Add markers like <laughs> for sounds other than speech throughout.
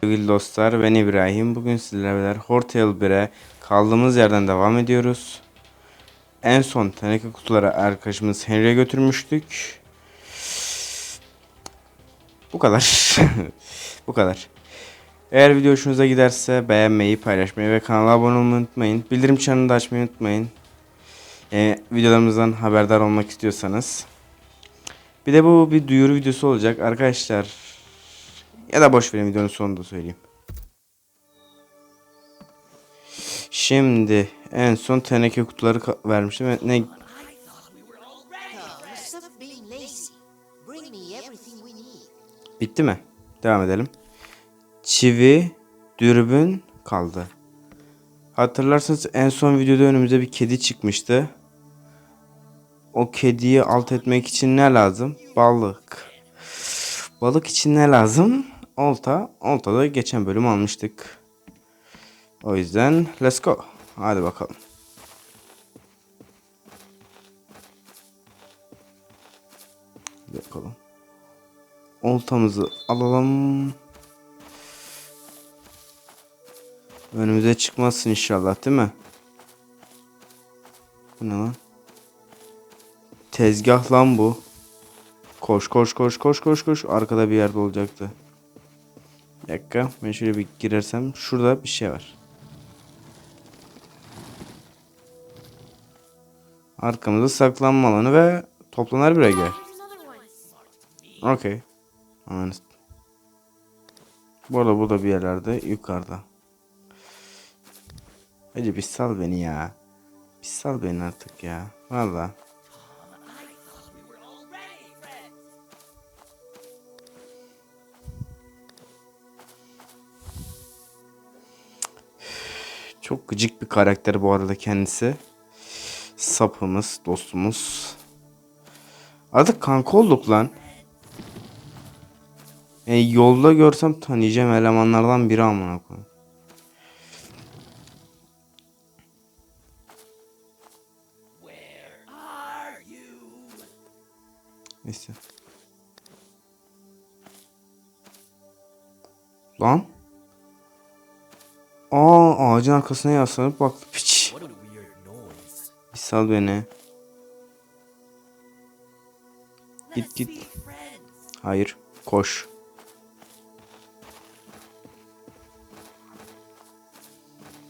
Sevgili dostlar ben İbrahim. Bugün sizlerle beraber Hortail 1'e kaldığımız yerden devam ediyoruz. En son teneke kutuları arkadaşımız Henry'e götürmüştük. Bu kadar. <laughs> Bu kadar. Eğer video hoşunuza giderse beğenmeyi, paylaşmayı ve kanala abone olmayı unutmayın. Bildirim çanını da açmayı unutmayın. Ee, videolarımızdan haberdar olmak istiyorsanız. Bir de bu bir duyuru videosu olacak arkadaşlar. Ya da boş verin videonun sonunda söyleyeyim. Şimdi en son teneke kutuları vermiştim. ve Ne bitti mi? Devam edelim. Çivi, dürbün kaldı. Hatırlarsanız en son videoda önümüze bir kedi çıkmıştı. O kediyi alt etmek için ne lazım? Balık. Balık için ne lazım? Olta. Olta da geçen bölüm almıştık. O yüzden let's go. Hadi bakalım. Bakalım. Oltamızı alalım. Önümüze çıkmazsın inşallah değil mi? Bu ne lan? Tezgah lan bu. Koş koş koş koş koş koş. Arkada bir yerde olacaktı. Bir dakika. Ben şöyle bir girersem. Şurada bir şey var. Arkamızda saklanma alanı ve toplanar bir ege. Okey. Bu arada burada bir yerlerde yukarıda. Hacı bir sal beni ya. Bir sal beni artık ya. Valla. Çok gıcık bir karakter bu arada kendisi. Sapımız, dostumuz. Artık kanka olduk lan. Yani yolda görsem tanıyacağım elemanlardan biri amına koyayım. Neyse. Lan. Aa ağacın arkasına yaslanıp baktı piç. Bir sal beni. Git git. Hayır. Koş.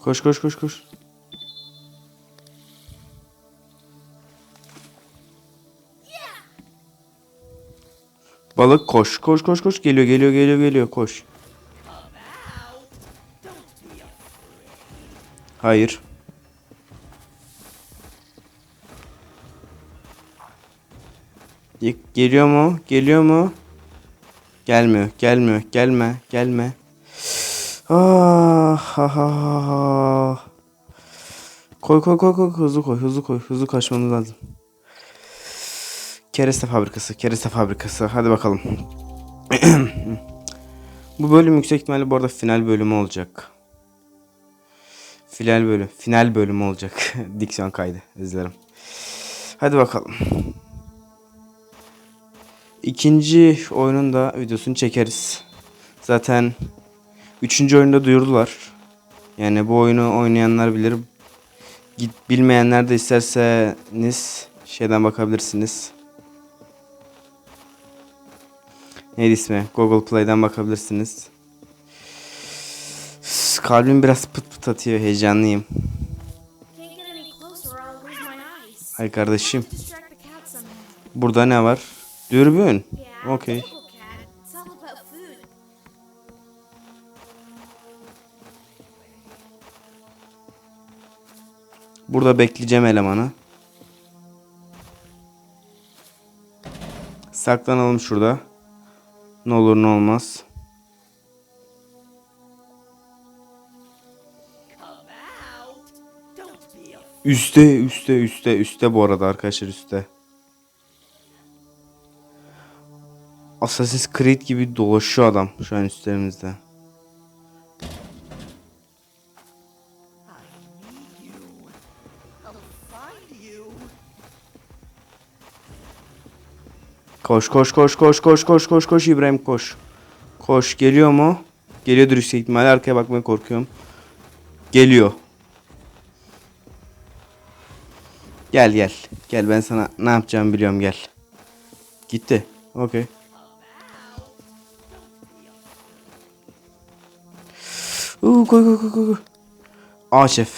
Koş koş koş koş. Balık koş koş koş koş geliyor geliyor geliyor geliyor koş. Hayır. Ge- Geliyor mu? Geliyor mu? Gelmiyor, gelmiyor, gelme, gelme. Ah, ha, ha, ha. Koy koy koy koy hızlı koy hızlı koy hızlı kaçmamız lazım. Kereste fabrikası, kereste fabrikası. Hadi bakalım. <clears throat> bu bölüm yüksek ihtimalle bu arada final bölümü olacak. Final bölüm, final bölümü olacak. <laughs> Diksiyon kaydı, izlerim. Hadi bakalım. İkinci oyunun da videosunu çekeriz. Zaten üçüncü oyunda duyurdular. Yani bu oyunu oynayanlar bilir. Git bilmeyenler de isterseniz şeyden bakabilirsiniz. Neydi ismi? Google Play'den bakabilirsiniz. Kalbim biraz pıt pıt atıyor. Heyecanlıyım. Ay kardeşim. Burada ne var? Dürbün. Okey. Burada bekleyeceğim elemanı. Saklanalım şurada. Ne olur ne olmaz. Üste üste üste üste bu arada arkadaşlar üste. Assassin's Creed gibi dolaşıyor adam şu an üstlerimizde. Koş koş koş koş koş koş koş koş İbrahim koş. Koş geliyor mu? Geliyordur yüksek ihtimalle arkaya bakmaya korkuyorum. Geliyor. Gel gel. Gel ben sana ne yapacağımı biliyorum gel. Gitti. Okey. Uuu koy koy koy koy. Aa şef.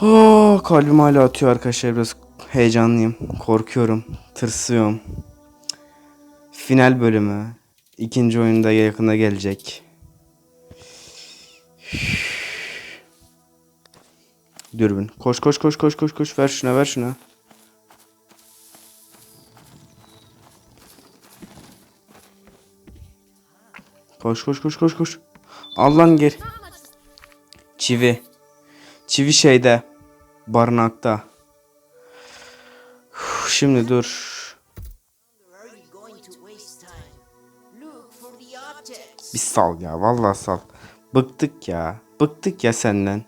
Aa, kalbim hala atıyor arkadaşlar biraz heyecanlıyım. Korkuyorum. Tırsıyorum. Final bölümü. İkinci oyunda yakında gelecek. Dürbün. Koş koş koş koş koş koş. Ver şuna ver şuna. Koş koş koş koş koş. Al lan geri. Çivi. Çivi şeyde. Barınakta. Şimdi dur. Bir sal ya. Vallahi sal. Bıktık ya. Bıktık ya senden.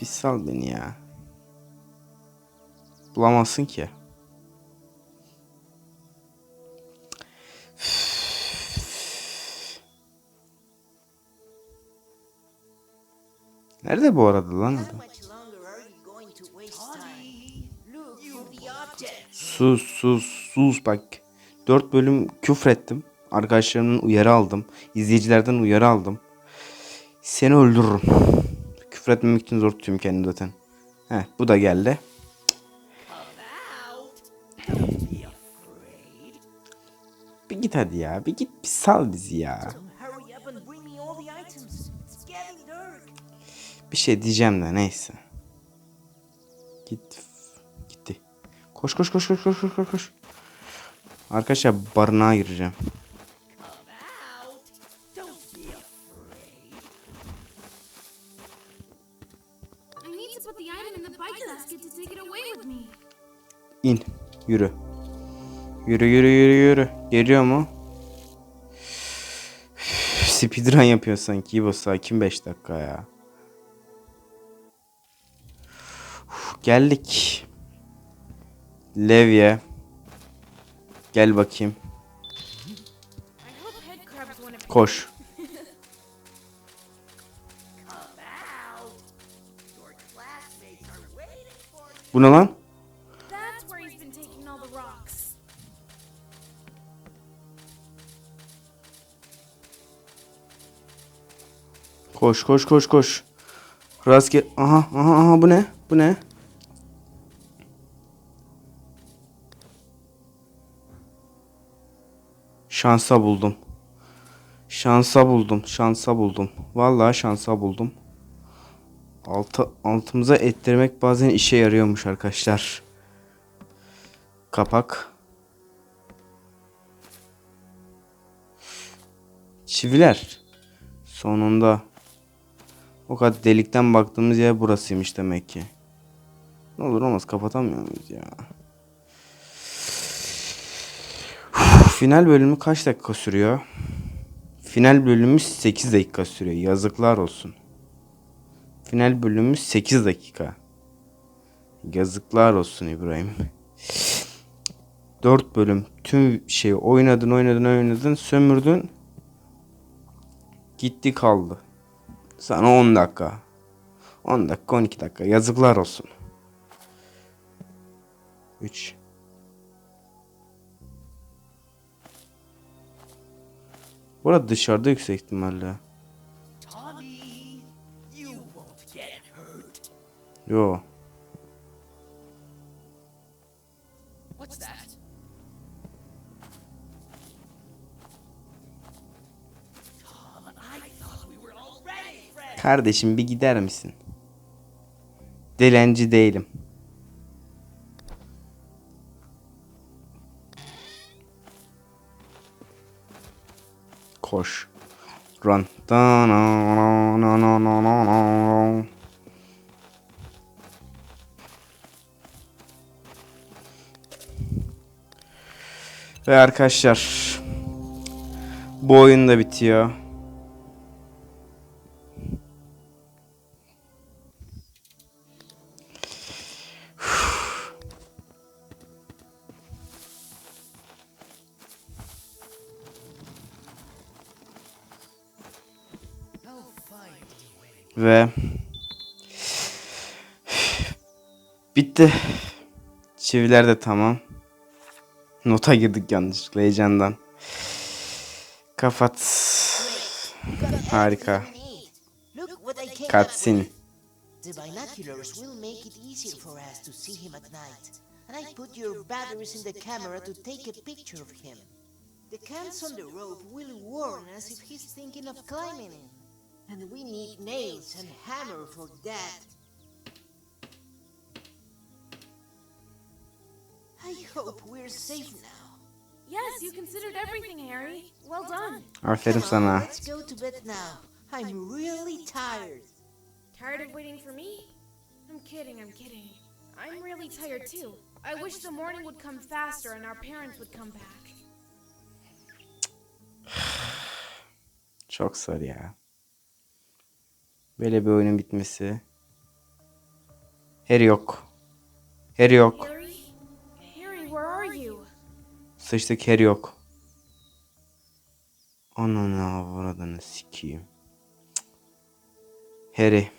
Bir sal beni ya. Bulamazsın ki. Nerede bu arada lan adam? Sus sus sus bak. 4 bölüm küfrettim. Arkadaşlarımdan uyarı aldım. İzleyicilerden uyarı aldım. Seni öldürürüm. Küfretmemek için zor tutuyorum kendimi zaten. Heh bu da geldi. Bir git hadi ya. Bir git bir sal bizi ya. Bir şey diyeceğim de neyse. Git. Gitti. Koş koş koş koş koş koş koş. Arkadaşlar barınağa gireceğim. İn. Yürü. Yürü yürü yürü yürü. Geliyor mu? Speedrun yapıyor sanki. İbo sakin 5 dakika ya. Uf, geldik. Levye. Gel bakayım. Koş. Bu ne lan? Koş koş koş koş. Rastgele. Aha aha aha bu ne? Bu ne? Şansa buldum. Şansa buldum. Şansa buldum. Vallahi şansa buldum. Altı, altımıza ettirmek bazen işe yarıyormuş arkadaşlar. Kapak. Çiviler. Sonunda. Kadar delikten baktığımız yer burasıymış demek ki. Ne olur olmaz kapatamıyor muyuz ya? Final bölümü kaç dakika sürüyor? Final bölümü 8 dakika sürüyor. Yazıklar olsun. Final bölümü 8 dakika. Yazıklar olsun İbrahim. 4 bölüm tüm şeyi oynadın oynadın oynadın sömürdün. Gitti kaldı. Sana 10 dakika. 10 dakika 12 dakika. Yazıklar olsun. 3 Burada dışarıda yüksek ihtimalle. Yo. Kardeşim bir gider misin? Dilenci değilim. Koş. Run. Ve arkadaşlar bu oyun da bitiyor. Ve bitti. Çiviler de tamam. Nota girdik yanlışlıkla heyecandan. Kapat. Harika. With. The binoculars will make it easier for us to see him at night. And I put your batteries in the camera to take a picture of him. The cans on the rope will warn us if he's thinking of climbing in. And we need nails and hammer for that. I hope we're safe now. Yes, you considered everything, Harry. Well done. Aferin Come on, sana. let's go to bed now. I'm really tired. Tired of waiting for me? I'm kidding, I'm kidding. I'm really tired too. I wish the morning would come faster and our parents would come back. Çok zor ya. Böyle bir oyunun bitmesi. Harry yok. Harry yok. Sıçtık Harry yok. Ananı avradını sikeyim. Cık. Harry.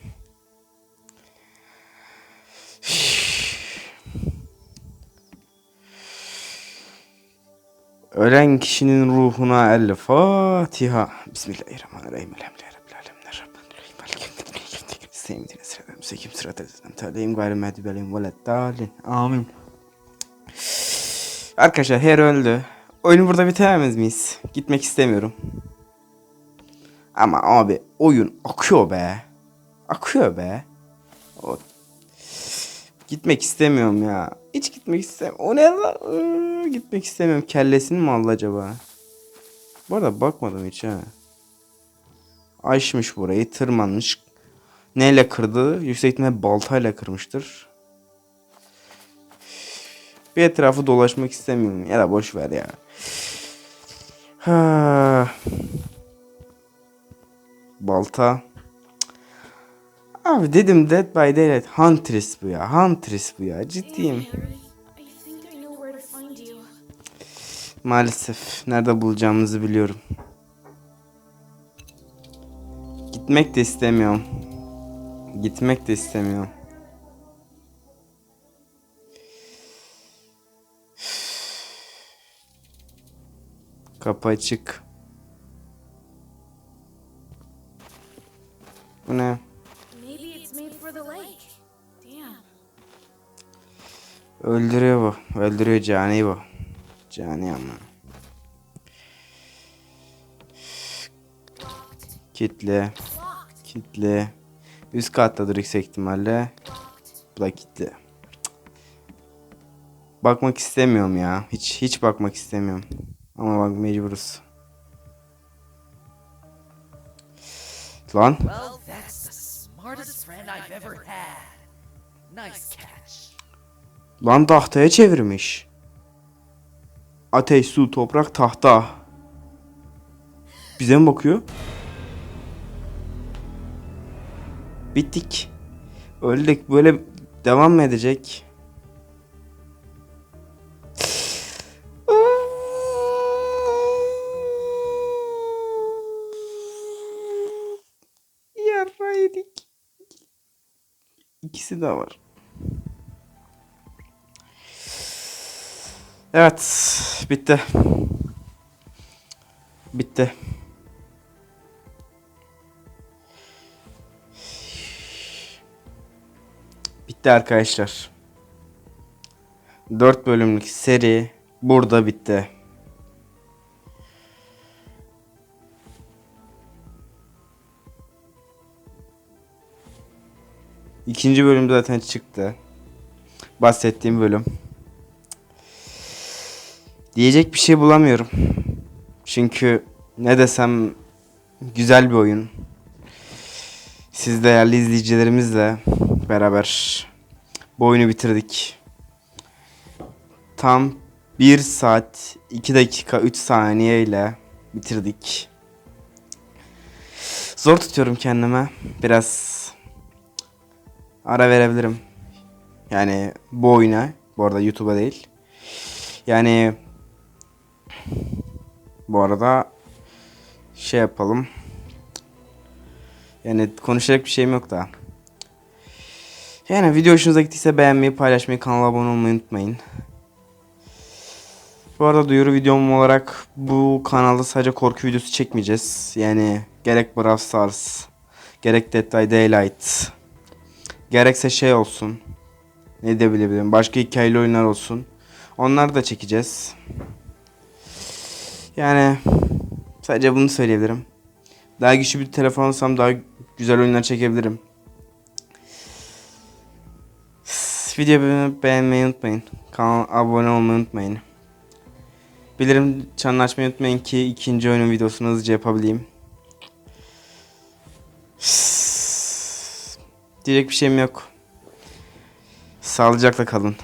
Ölen kişinin ruhuna el Fatiha. Bismillahirrahmanirrahim. Elhamdülillahi Seyyidina sıratal müstakim sıratal lezine tâleyhim gayril mağdubi aleyhim veleddâlin. Amin. Arkadaşlar Harry öldü. Oyunu burada bitiremez miyiz? Gitmek istemiyorum. Ama abi oyun akıyor be. Akıyor be. O... Gitmek istemiyorum ya. Hiç gitmek istemiyorum. O ne lan? Gitmek istemiyorum. Kellesini mi aldı acaba? Bu arada bakmadım hiç ha. Aşmış burayı tırmanmış. Neyle kırdı? Yüksek ihtimalle baltayla kırmıştır. Bir etrafı dolaşmak istemiyorum. Ya da boş ver ya. Ha. Balta. Abi dedim Dead by Daylight Huntress bu ya. Huntress bu ya. Ciddiyim. Maalesef nerede bulacağımızı biliyorum. Gitmek de istemiyorum. Gitmek de istemiyorum. Kapı açık. Bu ne? Öldürüyor bu. Öldürüyor cani bu. Cani ama. Kitle. Kitle. Üst kattadır yüksek ihtimalle. Bu da. Cık. Bakmak istemiyorum ya. Hiç hiç bakmak istemiyorum. Ama bak mecburuz. Lan. Lan tahtaya çevirmiş. Ateş, su, toprak, tahta. Bize mi bakıyor? Bittik. Öldük. Böyle devam mı edecek? Yarra. İkisi de var. Evet, bitti. Bitti. Bitti arkadaşlar. 4 bölümlük seri burada bitti. İkinci bölüm zaten çıktı. Bahsettiğim bölüm. Diyecek bir şey bulamıyorum. Çünkü ne desem güzel bir oyun. Siz değerli izleyicilerimizle beraber bu oyunu bitirdik. Tam 1 saat 2 dakika 3 saniye ile bitirdik. Zor tutuyorum kendime. Biraz ara verebilirim. Yani bu oyuna. Bu arada YouTube'a değil. Yani bu arada şey yapalım. Yani konuşacak bir şeyim yok daha. Yani video hoşunuza gittiyse beğenmeyi, paylaşmayı, kanala abone olmayı unutmayın. Bu arada duyuru videom olarak bu kanalda sadece korku videosu çekmeyeceğiz. Yani gerek Brawl Stars, gerek Dead by Daylight, gerekse şey olsun. Ne de bilebilirim. Başka hikayeli oyunlar olsun. Onları da çekeceğiz. Yani sadece bunu söyleyebilirim. Daha güçlü bir telefon alsam daha güzel oyunlar çekebilirim. Videomu beğenmeyi unutmayın. Kanala abone olmayı unutmayın. Bilirim çanını açmayı unutmayın ki ikinci oyunun videosunu hızlıca yapabileyim. Diyecek bir şeyim yok. Sağlıcakla kalın.